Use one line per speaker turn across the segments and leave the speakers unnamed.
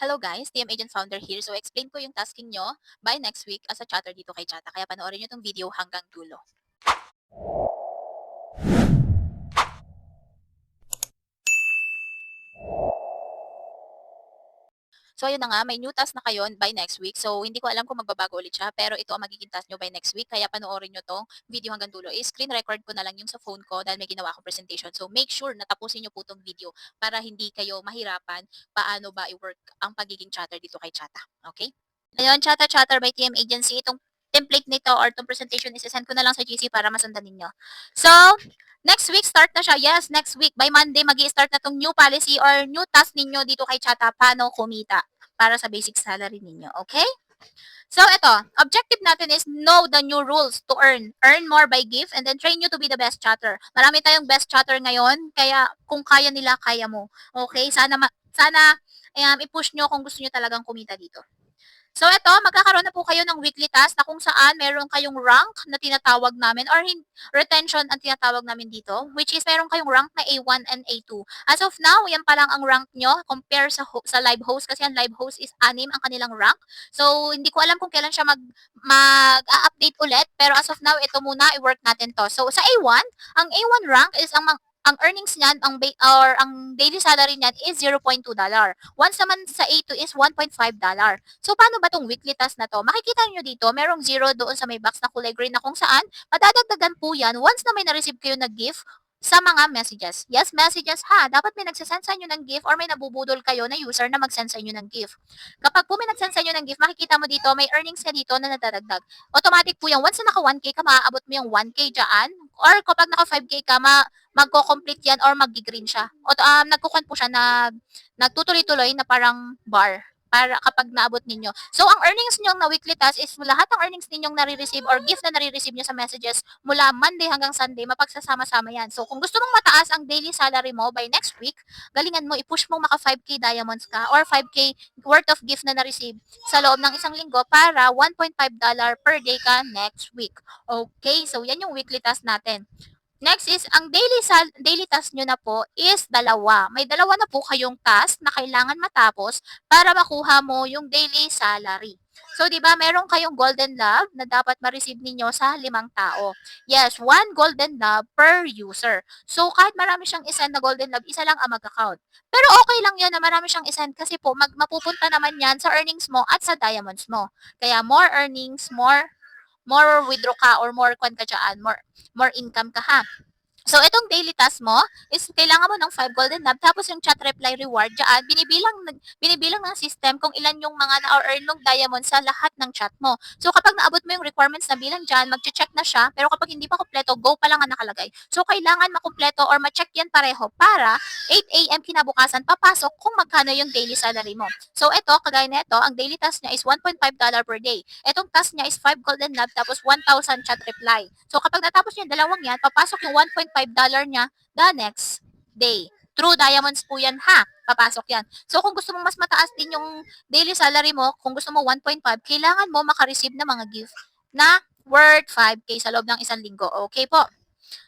Hello guys, TM Agent Founder here. So explain ko yung tasking nyo by next week as a chatter dito kay Chata. Kaya panoorin nyo tong video hanggang dulo. So ayun na nga, may new task na kayo by next week. So hindi ko alam kung magbabago ulit siya, pero ito ang magiging task nyo by next week. Kaya panoorin nyo tong video hanggang dulo. I-screen record ko na lang yung sa phone ko dahil may ginawa akong presentation. So make sure na tapusin nyo po tong video para hindi kayo mahirapan paano ba i-work ang pagiging chatter dito kay Chata. Okay? Ayun, Chata Chatter by TM Agency. Itong template nito or itong presentation is-send ko na lang sa GC para masundan ninyo. So, next week start na siya. Yes, next week by Monday magi start na tong new policy or new task ninyo dito kay Chata paano kumita para sa basic salary ninyo. Okay? So, ito, objective natin is know the new rules to earn. Earn more by gift and then train you to be the best chatter. Marami tayong best chatter ngayon, kaya kung kaya nila, kaya mo. Okay? Sana, sana um, i-push nyo kung gusto nyo talagang kumita dito. So ito, magkakaroon na po kayo ng weekly task na kung saan meron kayong rank na tinatawag namin or retention ang tinatawag namin dito, which is meron kayong rank na A1 and A2. As of now, yan pa lang ang rank nyo compare sa sa live host kasi ang live host is anim ang kanilang rank. So hindi ko alam kung kailan siya mag mag-update ulit, pero as of now, ito muna i-work natin to. So sa A1, ang A1 rank is ang ang earnings niyan, ang or ang daily salary niyan is 0.2 dollar. Once naman sa A2 is 1.5 dollar. So, paano ba tong weekly task na to? Makikita nyo dito, merong zero doon sa may box na kulay green na kung saan, madadagdagan po yan once na may na-receive kayo na gift sa mga messages. Yes, messages ha. Dapat may nagsasend sa inyo ng gift or may nabubudol kayo na user na mag-send sa inyo ng gift. Kapag po may nag-send sa inyo ng gift, makikita mo dito, may earnings ka dito na nadadagdag. Automatic po yan. Once na naka 1K ka, maaabot mo yung 1K dyan. Or kapag naka 5K ka, ma magko-complete yan or mag-green siya. O um, nagkukuhan po siya, nag, nagtutuloy-tuloy na parang bar para kapag naabot ninyo. So, ang earnings niyo na weekly task is lahat ng earnings ninyong nare-receive or gift na nare-receive nyo sa messages mula Monday hanggang Sunday, mapagsasama-sama yan. So, kung gusto mong mataas ang daily salary mo by next week, galingan mo, i-push mo maka 5K diamonds ka or 5K worth of gift na na-receive sa loob ng isang linggo para 1.5 dollar per day ka next week. Okay, so yan yung weekly task natin. Next is, ang daily, sal- daily task nyo na po is dalawa. May dalawa na po kayong task na kailangan matapos para makuha mo yung daily salary. So, di ba, meron kayong golden love na dapat ma-receive ninyo sa limang tao. Yes, one golden love per user. So, kahit marami siyang isend na golden love, isa lang ang mag-account. Pero okay lang yun na marami siyang isend kasi po, mag mapupunta naman yan sa earnings mo at sa diamonds mo. Kaya more earnings, more more withdraw ka or more kwan ka dyan, more, more income ka ha. So, itong daily task mo is kailangan mo ng 5 golden lab tapos yung chat reply reward dyan, binibilang, binibilang ng system kung ilan yung mga na-earn ng diamond sa lahat ng chat mo. So, kapag naabot mo yung requirements na bilang dyan, mag-check na siya, pero kapag hindi pa kompleto, go pa lang ang nakalagay. So, kailangan makumpleto or ma-check yan pareho para 8 a.m. kinabukasan papasok kung magkano yung daily salary mo. So, ito, kagaya na ito, ang daily task niya is 1.5 dollar per day. Itong task niya is 5 golden lab tapos 1,000 chat reply. So, kapag natapos niya dalawang yan, papasok yung 1.5 dollar niya the next day. True diamonds po yan ha. Papasok yan. So, kung gusto mo mas mataas din yung daily salary mo, kung gusto mo 1.5, kailangan mo makareceive ng mga gift na worth 5K sa loob ng isang linggo. Okay po.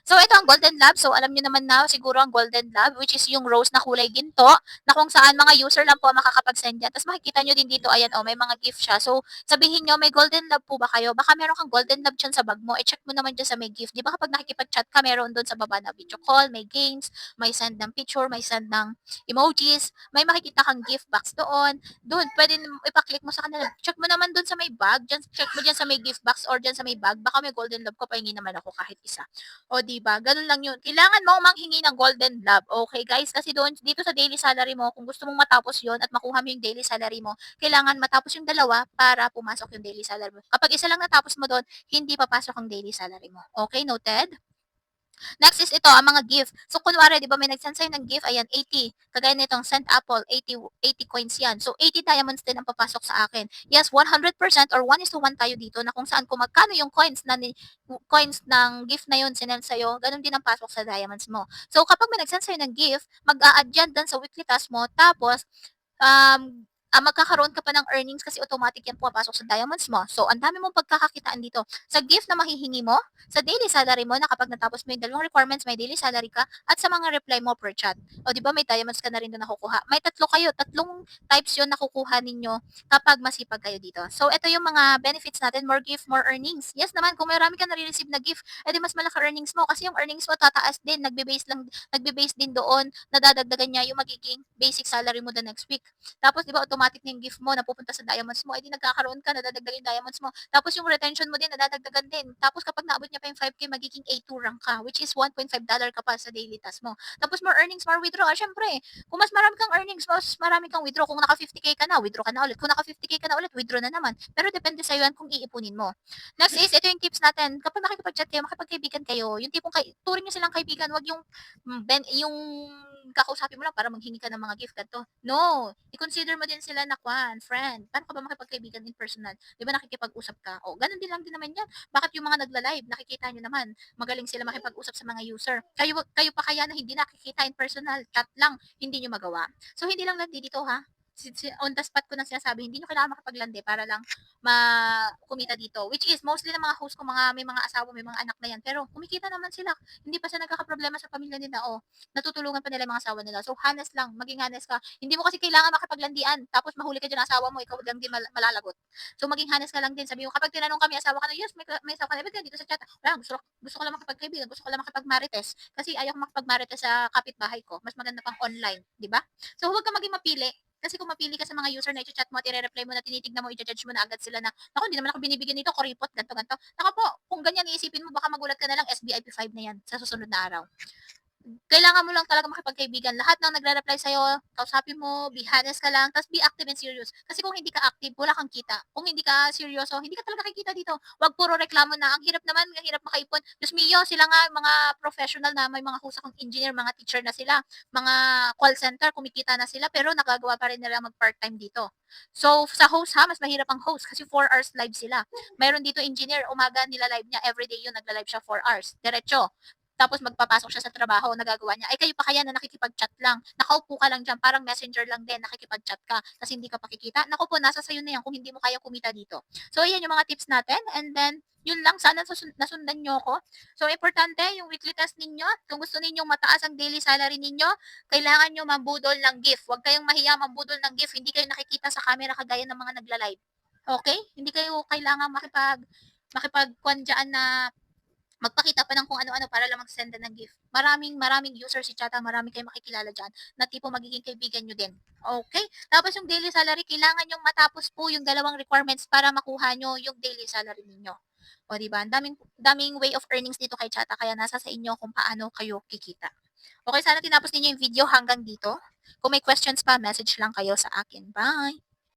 So, ito ang Golden Lab. So, alam niyo naman na siguro ang Golden Lab, which is yung rose na kulay ginto, na kung saan mga user lang po makakapag-send yan. Tapos makikita nyo din dito, ayan, oh, may mga gift siya. So, sabihin nyo, may Golden Lab po ba kayo? Baka meron kang Golden Lab dyan sa bag mo. I-check mo naman dyan sa may gift. Di ba kapag nakikipag-chat ka, meron doon sa baba na video call, may games, may send ng picture, may send ng emojis, may makikita kang gift box doon. Doon, pwede ipaklik mo sa kanila. Check mo naman doon sa may bag. Dyan, check mo dyan sa may gift box or dyan sa may bag. Baka may Golden Lab ko, pahingi naman ako kahit isa. O, di ba? Ganun lang yun. Kailangan mo manghingi ng golden love. Okay, guys? Kasi doon, dito sa daily salary mo, kung gusto mong matapos yon at makuha mo yung daily salary mo, kailangan matapos yung dalawa para pumasok yung daily salary mo. Kapag isa lang natapos mo doon, hindi papasok ang daily salary mo. Okay, noted? Next is ito, ang mga gift. So, kunwari, di ba may nag-send sa'yo ng gift, ayan, 80. Kagaya nitong send apple, 80, 80 coins yan. So, 80 diamonds din ang papasok sa akin. Yes, 100% or 1 is to 1 tayo dito na kung saan kung magkano yung coins na ni, coins ng gift na yun sinend sa'yo, ganun din ang pasok sa diamonds mo. So, kapag may nag-send sa'yo ng gift, mag-a-add yan dun sa weekly task mo, tapos, um, ah, magkakaroon ka pa ng earnings kasi automatic yan pumapasok sa diamonds mo. So, ang dami mong pagkakakitaan dito. Sa gift na mahihingi mo, sa daily salary mo na kapag natapos mo yung dalawang requirements, may daily salary ka, at sa mga reply mo per chat. O, di ba may diamonds ka na rin doon nakukuha. May tatlo kayo, tatlong types yon nakukuha ninyo kapag masipag kayo dito. So, ito yung mga benefits natin, more gift, more earnings. Yes naman, kung marami ka nare-receive na gift, edi mas malaki earnings mo kasi yung earnings mo tataas din, nagbe-base lang, nagbe-base din doon, nadadagdagan niya yung magiging basic salary mo the next week. Tapos, di ba, automatic na yung gift mo, napupunta sa diamonds mo, edi nagkakaroon ka, nadadagdagan yung diamonds mo. Tapos, yung retention mo din, nadadagdagan din. Tapos, kapag naabot niya pa yung 5K, magiging A2 rank ka, which is 1.5 dollar ka pa sa daily task mo. Tapos, more earnings, more withdraw. Ah, syempre, kung mas marami kang earnings, mas marami kang withdraw. Kung naka 50k ka na, withdraw ka na ulit. Kung naka 50k ka na ulit, withdraw na naman. Pero depende sa yan kung iipunin mo. Next is, ito yung tips natin. Kapag makikipag-chat kayo, makipagkaibigan kayo, yung tipong kay, turing nyo silang kaibigan, wag yung, mm, ben, yung kakausapin mo lang para maghingi ka ng mga gift ganito. No, i-consider mo din sila na kwan, friend. Paano ka ba makipagkaibigan in personal? Di ba nakikipag-usap ka? O, ganun din lang din naman yan. Bakit yung mga nagla-live, nakikita nyo naman, magaling sila makipag-usap sa mga user. Kayo, kayo pa kaya na hindi nakikita in personal, chat lang, hindi nyo magawa. So, hindi lang lang dito ha. On the spot ko nang sinasabi, hindi nyo kailangan makapaglandi para lang makumita dito. Which is, mostly ng mga host ko, mga, may mga asawa, may mga anak na yan. Pero, kumikita naman sila. Hindi pa sila nagkakaproblema sa pamilya nila. O, natutulungan pa nila yung mga asawa nila. So, honest lang, maging honest ka. Hindi mo kasi kailangan makipaglandian. Tapos, mahuli ka dyan ng asawa mo, ikaw lang din mal- malalagot. So, maging honest ka lang din. Sabi mo, kapag tinanong kami asawa ka na, yes, may, may asawa ka na, ba't dito sa chat? Wala, gusto, gusto ko lang makipagkaibigan, gusto ko lang makipagmarites. Kasi ayaw ko makipagmarites sa kapitbahay ko. Mas maganda pang online, di ba? So, huwag ka maging mapili. Kasi kung mapili ka sa mga user na i-chat mo at i-reply mo na tinitignan mo, i-judge mo na agad sila na, ako, hindi naman ako binibigyan nito, kuripot, ganto ganto. Naka po, kung ganyan iisipin mo, baka magulat ka na lang, SBIP 5 na yan sa susunod na araw kailangan mo lang talaga makipagkaibigan. Lahat ng nagre-reply sa'yo, kausapin mo, be honest ka lang, tapos be active and serious. Kasi kung hindi ka active, wala kang kita. Kung hindi ka seryoso, hindi ka talaga kikita dito. Huwag puro reklamo na, ang hirap naman, ang hirap makaipon. Diyos mio, sila nga, mga professional na, may mga husakang engineer, mga teacher na sila, mga call center, kumikita na sila, pero nagagawa pa rin nila mag-part-time dito. So, sa host ha, mas mahirap ang host kasi 4 hours live sila. Mayroon dito engineer, umaga nila live niya, everyday yun, nagla-live siya 4 hours. Diretso tapos magpapasok siya sa trabaho, nagagawa niya. Ay, kayo pa kaya na nakikipag-chat lang. Nakaupo ka lang dyan, parang messenger lang din, nakikipag-chat ka, kasi hindi ka pakikita. Naku po, nasa sayo na yan kung hindi mo kaya kumita dito. So, ayan yung mga tips natin. And then, yun lang, sana nasundan nyo ko. So, importante, yung weekly test ninyo, kung gusto ninyong mataas ang daily salary ninyo, kailangan nyo mambudol ng gift. Huwag kayong mahiya mambudol ng gift. Hindi kayo nakikita sa camera kagaya ng mga nagla-live. Okay? Hindi kayo kailangan makipag makipagkwan dyan na magpakita pa ng kung ano-ano para lang mag-send ng gift. Maraming maraming users si Chata, marami kayong makikilala diyan na tipo magiging kaibigan nyo din. Okay? Tapos yung daily salary, kailangan yung matapos po yung dalawang requirements para makuha nyo yung daily salary ninyo. O di ba? Daming daming way of earnings dito kay Chata kaya nasa sa inyo kung paano kayo kikita. Okay, sana tinapos ninyo yung video hanggang dito. Kung may questions pa, message lang kayo sa akin. Bye!